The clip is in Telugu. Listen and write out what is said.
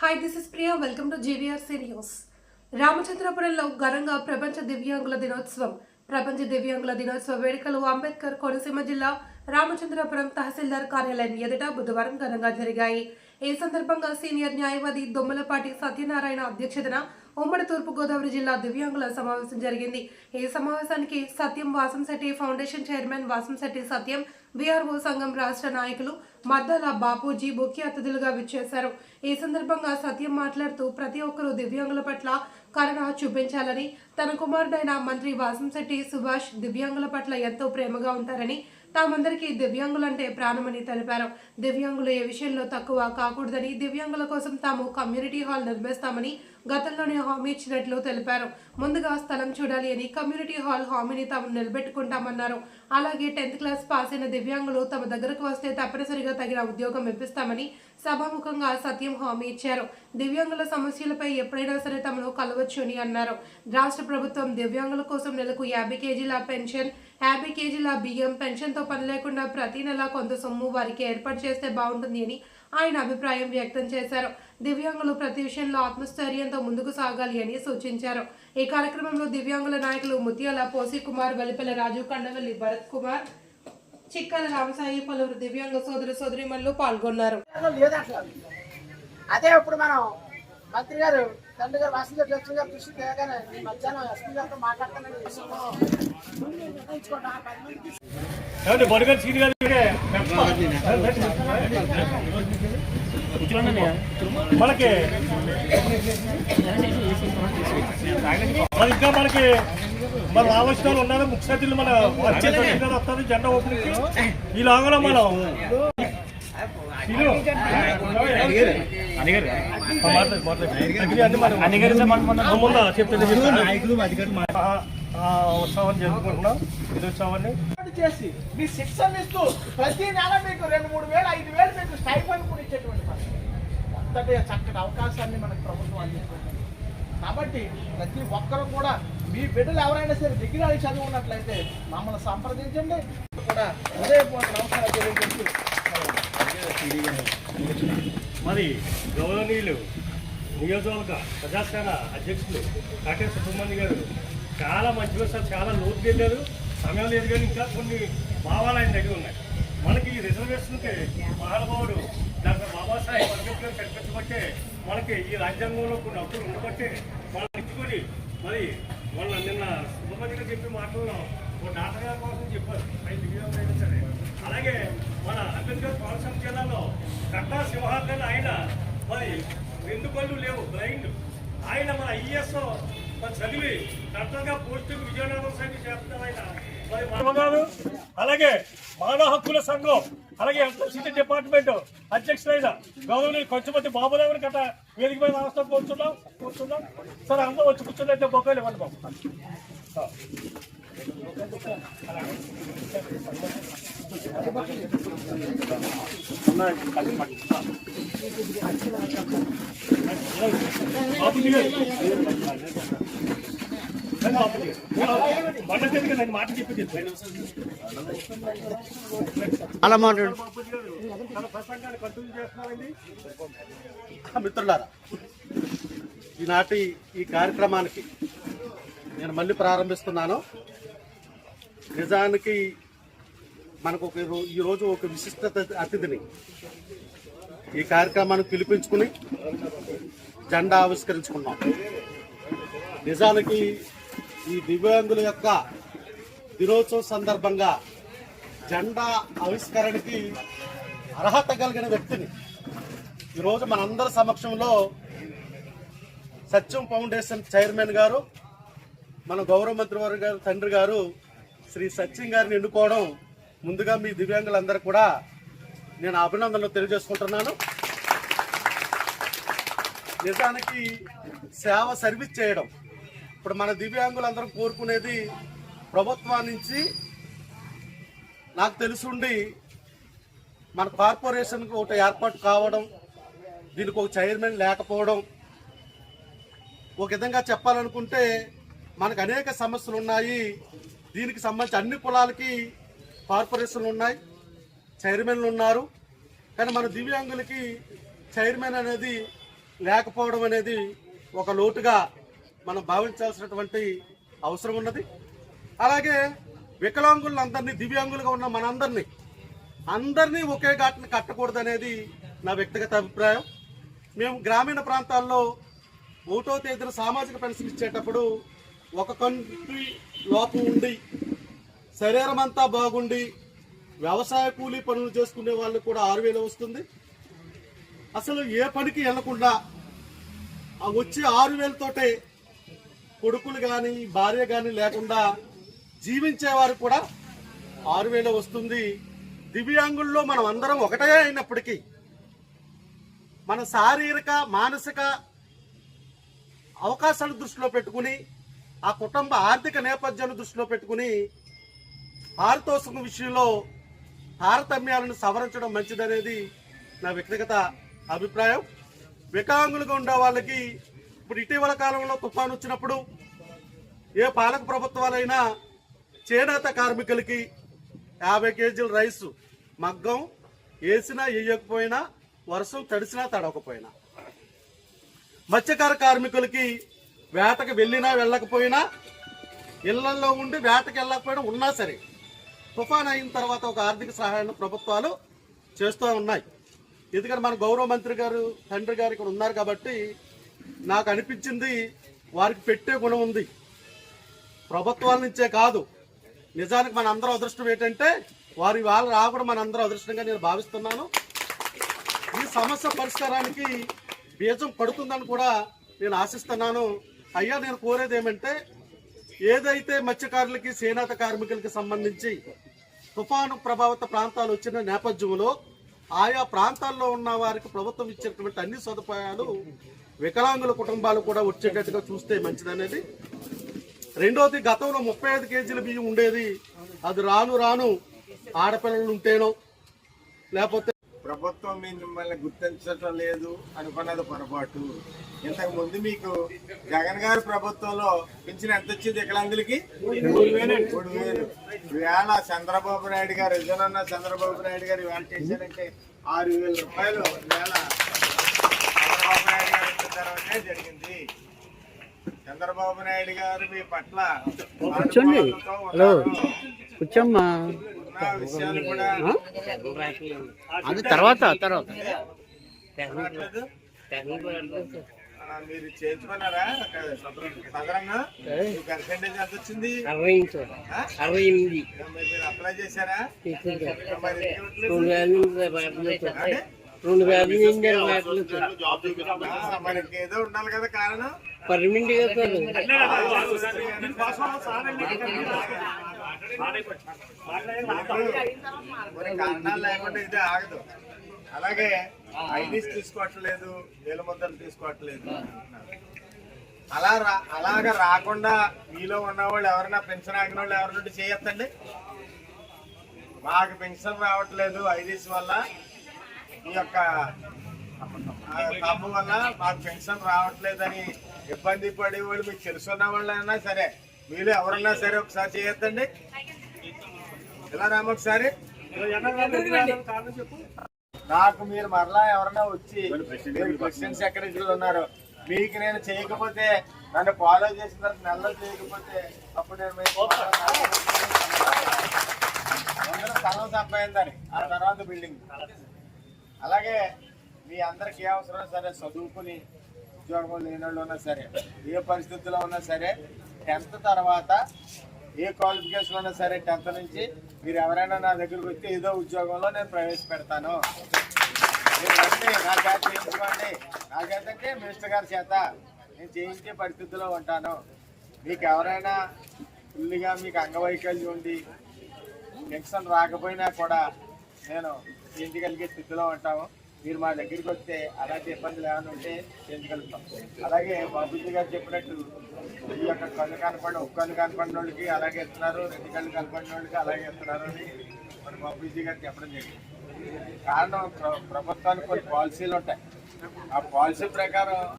Hi this is Priya welcome to GVRC news రామచంద్రపురంలో ఘనంగా ప్రపంచ దివ్యాంగుల దినోత్సవం. ప్రపంచ దివ్యాంగుల దినోత్సవ వేడుకలు అంబేద్కర్ కోనసీమ జిల్లా రామచంద్రపురం తహసీల్దార్ కార్యాలయం ఎదుట బుధవారం ఘనంగా జరిగాయి. ఈ సందర్భంగా సీనియర్ న్యాయవాది దొమ్మలపాటి సత్యనారాయణ అధ్యక్షతన ఉమ్మడి తూర్పుగోదావరి జిల్లా దివ్యాంగుల సమావేశం జరిగింది. ఈ సమావేశానికి Satyam Vasamsetti foundation chairman Vasamsetti Satyam BRO సంఘం రాష్ట్ర నాయకులు మద్దాల బాపూజీ ముఖ్య అతిథులుగా విచ్చేశారు. ఈ సందర్భంగా సత్యం మాట్లాడుతూ ప్రతి ఒక్కరూ దివ్యాంగుల పట్ల కరుణ చూపించాలని తన కుమారుడైన మంత్రి వాసంశెట్టి సుభాష్ దివ్యాంగుల పట్ల ఎంతో ప్రేమగా ఉంటారని తామందరికీ దివ్యాంగులంటే ప్రాణమని తెలిపారు. దివ్యాంగులు ఏ విషయంలో తక్కువ కాకూడదని దివ్యాంగుల కోసం తాము కమ్యూనిటీ హాల్ నిర్మిస్తామని గతంలోనే హామీ ఇచ్చినట్లు తెలిపారు. ముందుగా స్థలం చూడాలి అని కమ్యూనిటీ హాల్ హామీని తాము నిలబెట్టుకుంటామన్నారు. అలాగే టెన్త్ క్లాస్ పాస్ అయిన దివ్యాంగులు తమ దగ్గరకు వస్తే తప్పనిసరిగా తగిన ఉద్యోగం ఇప్పిస్తామని సభాముఖంగా సత్యం హామీ ఇచ్చారు. దివ్యాంగుల సమస్యలపై ఎప్పుడైనా సరే తమను కలవచ్చు అని అన్నారు. రాష్ట్ర ప్రభుత్వం దివ్యాంగుల కోసం నెలకు యాభై కేజీల పెన్షన్ యాభై కేజీల బియ్యం పెన్షన్తో పని లేకుండా ప్రతి నెల కొంత సొమ్ము వారికి ఏర్పాటు చేస్తే బాగుంటుంది అని ఆయన అభిప్రాయం వ్యక్తం చేశారు. దివ్యాంగులు ప్రతి విషయంలో ఆత్మస్థైర్యంతో ముందుకు సాగాలి అని సూచించారు. ఈ కార్యక్రమంలో దివ్యాంగుల నాయకులు ముత్యాల పోసి కుమార్ వెలిపెల రాజు కండవల్లి భరత్ కుమార్ చిక్కల రామసాయి పలువురు దివ్యాంగ సోదర సోదరిమణులు పాల్గొన్నారు. అదే ఇప్పుడు మనం మంత్రి గారు తండ్రి గారు వాసుదేవ్ జడ్జి గారు కృషి తేగానే మధ్యాహ్నం ఎస్పీ గారితో మాట్లాడుతానని విషయంలో ఏమండి బొడగర్ గారు ఇక్కడే. మనకి. మరి ఇంకా మనకి మన రావాల్సిన వాళ్ళు ఉన్నారు ముఖ్య అతిథులు మన వచ్చే వస్తారు జెండా ఓపెనింగ్ ఈ లాగాలో మనం సీను. ఉత్సవాన్ని జరుపుకుంటున్నాం. ఇది ఉత్సవాన్ని. చేసి మీ శిక్షణ ఇస్తూ ప్రతి నెల మీకు రెండు మూడు వేలు ఐదు వేలు మీకు స్టైఫండ్ కూడా ఇచ్చేటువంటి పరిస్థితి. అంతటి చక్కటి అవకాశాన్ని మనకు ప్రభుత్వం అందిస్తుంది కాబట్టి ప్రతి ఒక్కరు కూడా మీ బిడ్డలు ఎవరైనా సరే డిగ్రీ చదువు ఉన్నట్లయితే మమ్మల్ని సంప్రదించండి. కూడా హృదయపూర్వక నమస్కారం తెలియజేస్తూ మరి గౌరవనీయులు నియోజకవర్గ ప్రజాసేన అధ్యక్షులు కాకే సుబ్రహ్మణ్య గారు చాలా మంచి సార్ చాలా లోతు తెలియదు సమయం లేదు కానీ ఇంకా కొన్ని భావాలు ఆయన దగ్గర ఉన్నాయి. మనకి ఈ రిజర్వేషన్కి మహానుభావుడు డాక్టర్ బాబాసాహెబ్ అంబేద్కర్ కనిపించబట్టే మనకి ఈ రాజ్యాంగంలో కొన్ని హక్కులు ఉండబట్టే మనం ఇచ్చుకొని మరి వాళ్ళ నిన్న సుబ్రహ్మణ్య చెప్పి చెప్పే మాటల్లో ఒక డాక్టర్ కోసం చెప్పారు. ఆయన దివ్యాంగులు సరే. అలాగే మన అంబేద్కర్ కోనసీమ జిల్లాలో కట్టా సింహాద్రి ఆయన మరి రెండు పళ్ళు లేవు బ్లైండ్ ఆయన మన ఐఎస్ఓ చదివి కరెక్ట్గా పోస్టింగ్ విజయనగరం అలాగే మానవ హక్కుల సంఘం అలాగే ఎలక్ట్రిసిటీ డిపార్ట్మెంట్ అధ్యక్షులైన గౌరవనీయ కొంచెమంది బాబుదేవుని గట్ట వేదిక మీద అవసరం కూర్చున్నాం? కూర్చున్నాం? సరే అందరూ వచ్చి కూర్చున్నట్టే బొక్కలు ఇవ్వండి బాబు. ఆ. అలా మాట్లాడు. మిత్రులారా ఈనాటి ఈ కార్యక్రమానికి నేను మళ్ళీ ప్రారంభిస్తున్నాను. నిజానికి మనకు ఒక ఈరోజు ఒక విశిష్ట అతిథిని ఈ కార్యక్రమానికి పిలిపించుకుని జెండా ఆవిష్కరించుకున్నాం. నిజానికి ఈ దివ్యాంగుల యొక్క దినోత్సవం సందర్భంగా జెండా ఆవిష్కరణకి అర్హత కలిగిన వ్యక్తిని ఈరోజు మనందరి సమక్షంలో సత్యం ఫౌండేషన్ చైర్మన్ గారు మన గౌరవ మంత్రి గారు తండ్రి గారు శ్రీ సత్యం గారిని ఎన్నుకోవడం ముందుగా మీ దివ్యాంగులందరూ కూడా నేను అభినందనలు తెలియజేసుకుంటున్నాను. నిజానికి సేవ సర్వీస్ చేయడం ఇప్పుడు మన దివ్యాంగులందరం కోరుకునేది ప్రభుత్వం నుంచి నాకు తెలుసుండి మన కార్పొరేషన్కి ఒకటి ఏర్పాటు కావడం దీనికి ఒక చైర్మన్ లేకపోవడం ఒక విధంగా చెప్పాలనుకుంటే మనకు అనేక సమస్యలు ఉన్నాయి. దీనికి సంబంధించి అన్ని కులాలకి కార్పొరేషన్లు ఉన్నాయి చైర్మన్లు ఉన్నారు. కానీ మన దివ్యాంగులకి చైర్మన్ అనేది లేకపోవడం అనేది ఒక లోటుగా మనం భావించాల్సినటువంటి అవసరం ఉన్నది. అలాగే వికలాంగులందరినీ దివ్యాంగులుగా ఉన్న మనందరినీ అందరినీ ఒకే ఘాటుని కట్టకూడదు అనేది నా వ్యక్తిగత అభిప్రాయం. మేము గ్రామీణ ప్రాంతాల్లో ఒకటో తేదీన సామాజిక పెన్షన్ ఇచ్చేటప్పుడు ఒక కంటి లోపం ఉండి శరీరం అంతా బాగుండి వ్యవసాయ కూలీ పనులు చేసుకునే వాళ్ళు కూడా ఆరు వేలు వస్తుంది. అసలు ఏ పనికి వెళ్ళకుండా వచ్చే ఆరు వేలతోటే కొడుకులు కానీ భార్య కానీ లేకుండా జీవించేవారు కూడా ఆరు వేలు వస్తుంది. దివ్యాంగుల్లో మనం అందరం ఒకటే అయినప్పటికీ మన శారీరక మానసిక అవకాశాలను దృష్టిలో పెట్టుకుని ఆ కుటుంబ ఆర్థిక నేపథ్యాన్ని దృష్టిలో పెట్టుకుని పారితోషికం విషయంలో తారతమ్యాలను సవరించడం మంచిదనేది నా వ్యక్తిగత అభిప్రాయం. వికలాంగులుగా ఉండే వాళ్ళకి ఇప్పుడు ఇటీవల కాలంలో తుఫాను వచ్చినప్పుడు ఏ పాలక ప్రభుత్వాలైనా చేనేత కార్మికులకి యాభై కేజీల రైస్ మగ్గం వేసినా వేయకపోయినా వర్షం తడిసినా తడవకపోయినా. మత్స్యకార కార్మికులకి వేటకు వెళ్ళినా వెళ్ళకపోయినా ఇళ్ళలో ఉండి వేటకు వెళ్ళకపోయినా ఉన్నా సరే తుఫాన్ అయిన తర్వాత ఒక ఆర్థిక సహాయాన్ని ప్రభుత్వాలు చేస్తూ ఉన్నాయి. ఎందుకంటే మన గౌరవ మంత్రి గారు తండ్రి గారు ఇక్కడ ఉన్నారు కాబట్టి నాకు అనిపించింది వారికి పెట్టే గుణం ఉంది. ప్రభుత్వాల నుంచే కాదు. నిజానికి మన అందరం అదృష్టం ఏంటంటే వారి వాళ్ళు రావడం మన అందరం అదృష్టంగా నేను భావిస్తున్నాను. ఈ సమస్య పరిష్కారానికి బీజం పడుతుందని కూడా నేను ఆశిస్తున్నాను. అయ్యా నేను కోరేది ఏమంటే ఏదైతే మత్స్యకారులకి చేనేత కార్మికులకి సంబంధించి తుఫాను ప్రభావిత ప్రాంతాలు వచ్చిన నేపథ్యంలో ఆయా ప్రాంతాల్లో ఉన్న వారికి ప్రభుత్వం ఇచ్చినటువంటి అన్ని సదుపాయాలు వికలాంగుల కుటుంబాలు కూడా వచ్చేటట్టుగా చూస్తే మంచిదనేది. రెండోది గతంలో ముప్పై ఐదు కేజీల బియ్యం ఉండేది. అది రాను రాను ఆడపిల్లలు ఉంటేనో లేకపోతే ప్రభుత్వం మిమ్మల్ని గుర్తించడం లేదు అనుకున్నది పొరపాటు. ఇంతకు ముందు మీకు జగన్ గారి ప్రభుత్వంలో పింఛన్ ఎంత వచ్చింది వికలాంగులకి? మూడు వేలు. వేళ చంద్రబాబు నాయుడు గారు నిజమన్న చంద్రబాబు నాయుడు గారు ఇవాళ చేశారంటే ఆరు వేల రూపాయలు వేళ తర్వాతే జరిగింది. చంద్రబాబు నాయుడు గారు మీ పట్ల కూర్చోండి. హలో. కూర్చోమ్మా. విషయాలు కూడా అది తర్వాత తర్వాత. మీరు చేయించుకున్నారా? సదరంగా? పర్సెంటేజ్ ఎంత వచ్చింది? అరవై ఎనిమిది. మీరు అప్లై చేశారా? కదా పర్మనెంట్గా ఆగదు. అలాగే ఐడీస్ తీసుకోవట్లేదు వేల ముద్దలు తీసుకోవట్లేదు. అలా రా అలాగా రాకుండా మీలో ఉన్నవాళ్ళు ఎవరైనా పెన్షన్ ఆగిన వాళ్ళు ఎవరినంటే చేయొద్దండి? మాకు పెన్షన్ రావట్లేదు ఐడీస్ వల్ల. ఈ యొక్క ఆ, వల్ల మాకు పెన్షన్ రావట్లేదని ఇబ్బంది పడే వాళ్ళు మీకు తెలుసున్న వాళ్ళైనా సరే మీరు ఎవరన్నా సరే ఒకసారి చేయొద్దండి. ఇలా రామ ఒకసారి? నాకు మీరు మరలా ఎవరన్నా వచ్చి మీరు ప్రెసిడెంట్ సెక్రటరీలు ఉన్నారు? మీకు నేను చేయకపోతే నన్ను ఫాలో చేసిన తర్వాత నెలలో చేయకపోతే అప్పుడు నేను మీకు ముందర ఆ తర్వాత బిల్డింగ్ అలాగే మీ అందరికి ఏ అవసరం సరే చదువుకుని ఉద్యోగం లేని వాళ్ళు ఉన్నా సరే ఏ పరిస్థితుల్లో ఉన్నా సరే టెన్త్ తర్వాత ఏ క్వాలిఫికేషన్ ఉన్నా సరే టెన్త్ నుంచి మీరు ఎవరైనా నా దగ్గరకు వస్తే ఏదో ఉద్యోగంలో నేను ప్రవేశపెడతాను. మీరు రండి నా చేత చేయించుకోండి. నా చేత అంటే మినిస్టర్ గారి చేత నేను చేయించే పరిస్థితిలో ఉంటాను. మీకు ఎవరైనా ఫుల్గా మీకు అంగవైకల్యం ఉండి పెన్షన్ రాకపోయినా కూడా నేను చేయించగలిగే స్థితిలో ఉంటాము. మీరు మా దగ్గరికి వస్తే అలాంటి ఇబ్బందులు ఏమైనా ఉంటే చేయించగలుగుతాం. అలాగే బాబుజీ గారు చెప్పినట్టు ఈ యొక్క కళ్ళు కనపడిన ఒక్క కళ్ళు కనపడిన వాళ్ళకి అలాగే ఇస్తున్నారు రెండు కళ్ళు కనపడిన వాళ్ళకి అలాగే ఇస్తున్నారు అని మన బాబుజీ గారు చెప్పడం జరిగింది. కారణం ప్ర- ప్రభుత్వానికి కొన్ని పాలసీలు ఉంటాయి. ఆ పాలసీ ప్రకారం